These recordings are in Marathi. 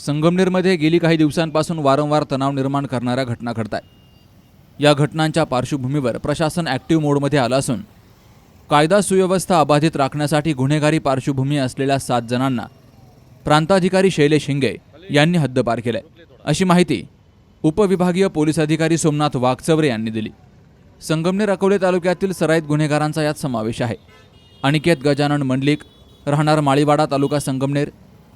संगमनेरमध्ये गेली काही दिवसांपासून वारंवार तणाव निर्माण करणाऱ्या घटना घडत आहेत या घटनांच्या पार्श्वभूमीवर प्रशासन ॲक्टिव्ह मोडमध्ये आलं असून कायदा सुव्यवस्था अबाधित राखण्यासाठी गुन्हेगारी पार्श्वभूमी असलेल्या सात जणांना प्रांताधिकारी शैलेश हिंगे यांनी हद्दपार केलाय. अशी माहिती उपविभागीय पोलीस अधिकारी सोमनाथ वाघचवरे यांनी दिली. संगमनेर अकोले तालुक्यातील सराईत गुन्हेगारांचा यात समावेश आहे. अनिकेत गजानन मंडलिक राहणार माळीवाडा तालुका संगमनेर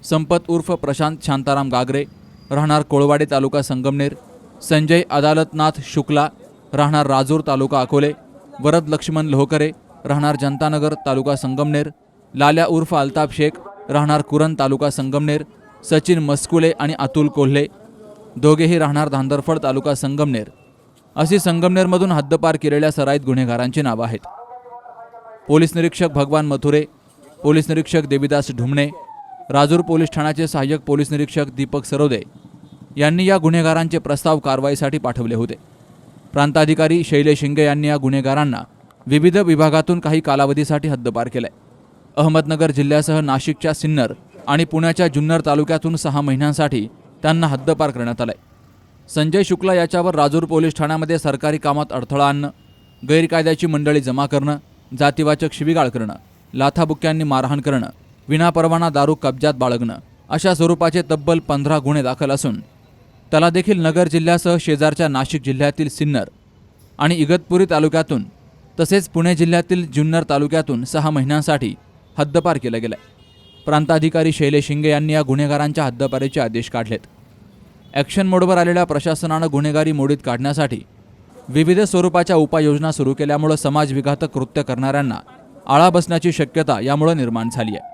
संपत उर्फ प्रशांत शांताराम गागरे राहणार कोळवाडे तालुका संगमनेर संजय अदालतनाथ शुक्ला राहणार राजूर तालुका अकोले वरद लक्ष्मण लोहकरे राहणार जनतानगर तालुका संगमनेर लाल्या उर्फ अल्ताफ शेख राहणार कुरन तालुका संगमनेर सचिन मस्कुले आणि अतुल कोल्हे दोघेही राहणार धांदरफळ तालुका संगमनेर. अशी संगमनेरमधून हद्दपार केलेल्या सराईत गुन्हेगारांची नावं आहेत. पोलीस निरीक्षक भगवान मथुरे पोलीस निरीक्षक देविदास ढुमणे राजूर पोलीस ठाण्याचे सहाय्यक पोलीस निरीक्षक दीपक सरोदे यांनी या गुन्हेगारांचे प्रस्ताव कारवाईसाठी पाठवले होते. प्रांताधिकारी शैलेश शिंगे यांनी या गुन्हेगारांना विविध विभागातून काही कालावधीसाठी हद्दपार केलाय. अहमदनगर जिल्ह्यासह नाशिकच्या सिन्नर आणि पुण्याच्या जुन्नर तालुक्यातून सहा महिन्यांसाठी त्यांना हद्दपार करण्यात आलंय. संजय शुक्ला याच्यावर राजूर पोलीस ठाण्यामध्ये सरकारी कामात अडथळा आणणं गैरकायद्याची मंडळी जमा करणं जातीवाचक शिबिगाळ करणं लाथाबुक्यांनी मारहाण करणं विनापरवाना दारू कब्जात बाळगणं अशा स्वरूपाचे तब्बल पंधरा गुन्हे दाखल असून त्याला देखील नगर जिल्ह्यासह शेजारच्या नाशिक जिल्ह्यातील सिन्नर आणि इगतपुरी तालुक्यातून तसेच पुणे जिल्ह्यातील जुन्नर तालुक्यातून सहा महिन्यांसाठी हद्दपार केलं गेलं प्रांताधिकारी शैलेश शिंगे यांनी या गुन्हेगारांच्या हद्दपारीचे आदेश काढलेत. ॲक्शन मोडवर आलेल्या प्रशासनानं गुन्हेगारी मोडीत काढण्यासाठी विविध स्वरूपाच्या उपाययोजना सुरू केल्यामुळं समाजविघातक कृत्य करणाऱ्यांना आळा बसण्याची शक्यता यामुळं निर्माण झाली आहे